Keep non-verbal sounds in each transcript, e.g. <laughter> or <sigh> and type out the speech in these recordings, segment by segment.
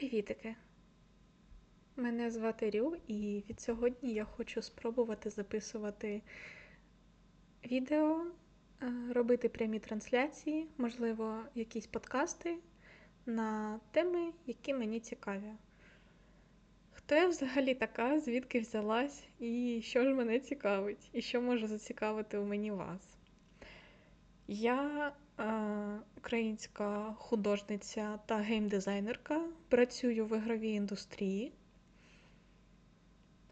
Привітики! Мене звати Рю, і від сьогодні я хочу спробувати записувати відео, е, робити прямі трансляції, можливо, якісь подкасти на теми, які мені цікаві. Хто я взагалі така, звідки взялась, і що ж мене цікавить, і що може зацікавити у мені вас? Я українська художниця та геймдизайнерка, працюю в ігровій індустрії.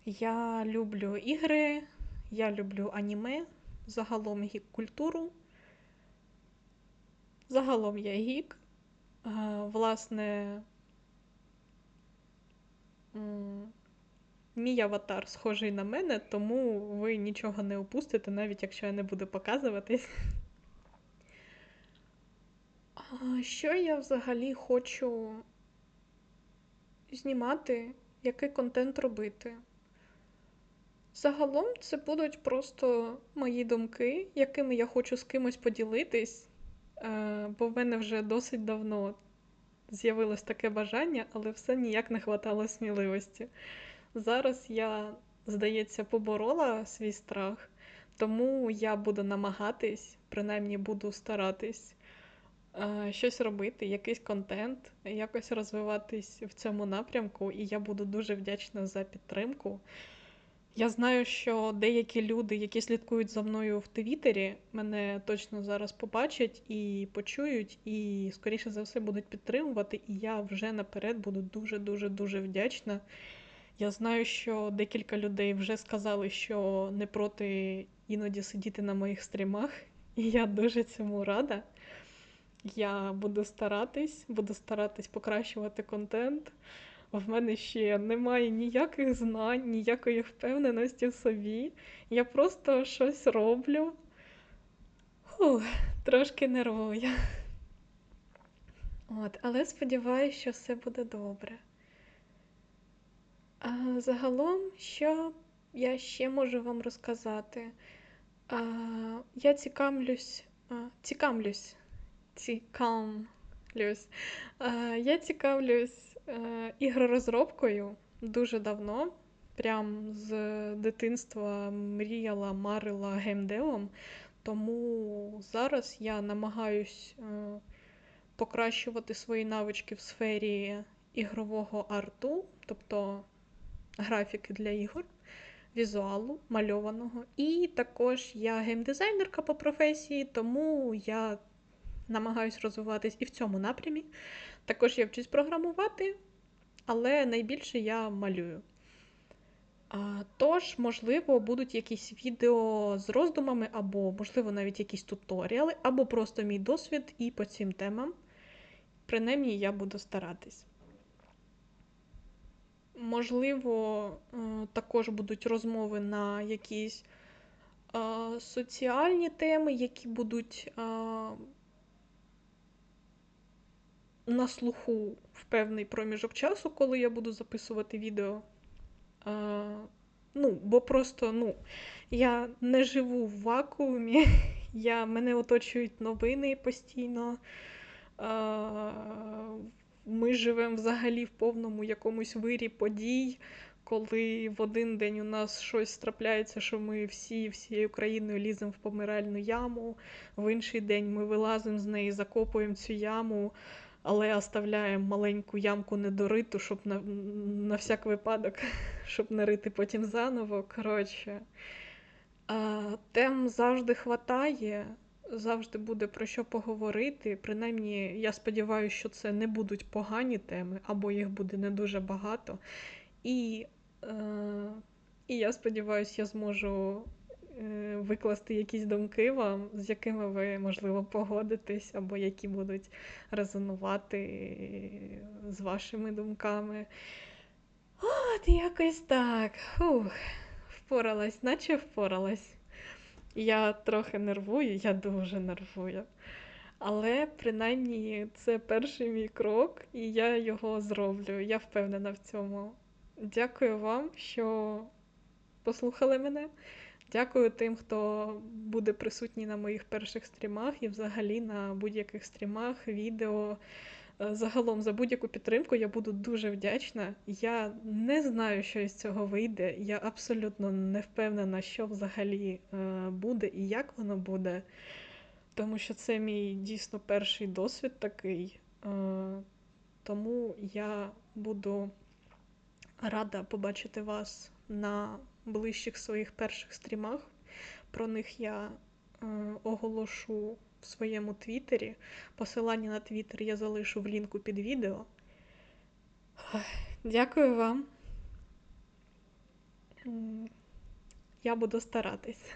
Я люблю ігри, я люблю аніме, загалом гік-культуру. Загалом я гік. Е, власне, мій аватар схожий на мене, тому ви нічого не опустите, навіть якщо я не буду показуватись. Що я взагалі хочу знімати, який контент робити? Загалом це будуть просто мої думки, якими я хочу з кимось поділитись, е, бо в мене вже досить давно з'явилось таке бажання, але все ніяк не хватало сміливості. Зараз я, здається, поборола свій страх, тому я буду намагатись, принаймні буду старатись щось робити, якийсь контент, якось розвиватись в цьому напрямку, і я буду дуже вдячна за підтримку. Я знаю, що деякі люди, які слідкують за мною в Твіттері, мене точно зараз побачать і почують, і, скоріше за все, будуть підтримувати. І я вже наперед буду дуже-дуже дуже вдячна. Я знаю, що декілька людей вже сказали, що не проти іноді сидіти на моїх стрімах, і я дуже цьому рада. Я буду старатись, буду старатись покращувати контент. В мене ще немає ніяких знань, ніякої впевненості в собі. Я просто щось роблю. Фух, трошки нервую. От, Але сподіваюся, що все буде добре. А, Загалом, що я ще можу вам розказати? А, Я цікавлюсь, а, цікавлюсь, цікавлюсь. А, Я цікавлюсь Е, ігророзробкою дуже давно. Прям з дитинства мріяла, марила геймдевом, тому зараз я намагаюсь е, покращувати свої навички в сфері ігрового арту, тобто графіки для ігор, візуалу, мальованого. І також я геймдизайнерка по професії, тому я намагаюсь розвиватись і в цьому напрямі. Також я вчусь програмувати, але найбільше я малюю. А, Тож, можливо, будуть якісь відео з роздумами, або, можливо, навіть якісь туторіали, або просто мій досвід і по цим темам. Принаймні, я буду старатись. Можливо, е, також будуть розмови на якісь соціальні теми, які будуть на слуху в певний проміжок часу, коли я буду записувати відео. А, Ну, бо просто ну, я не живу в вакуумі, <laughs> я, мене оточують новини постійно. А, Ми живемо взагалі в повному якомусь вирі подій, коли в один день у нас щось трапляється, що ми всі всією країною ліземо в помиральну яму, в інший день ми вилазимо з неї, закопуємо цю яму але оставляємо маленьку ямку недориту, щоб на на всяк випадок, <laughs> щоб не рити потім заново. Коротше, тем завжди хватає, завжди буде про що поговорити. Принаймні, я сподіваюся, що це не будуть погані теми, або їх буде не дуже багато. І, е, І я сподіваюся, я зможу викласти якісь думки вам, з якими ви, можливо, погодитесь, або які будуть резонувати з вашими думками. От, якось так. Фух, Впоралась, наче впоралась. Я трохи нервую, я дуже нервую. Але принаймні це перший мій крок, і я його зроблю. Я впевнена в цьому. Дякую вам, що послухали мене. Дякую тим, хто буде присутній на моїх перших стрімах і взагалі на будь-яких стрімах, відео, е, загалом за будь-яку підтримку я буду дуже вдячна. Я не знаю, що із цього вийде. Я абсолютно не впевнена, що взагалі е, буде і як воно буде. Тому що це мій дійсно перший досвід такий. Е, тому я буду рада побачити вас на ближчих своїх перших стрімах. Про них я е, оголошу в своєму твіттері. Посилання на твіттер я залишу в лінку під відео. Дякую вам. Я буду старатись.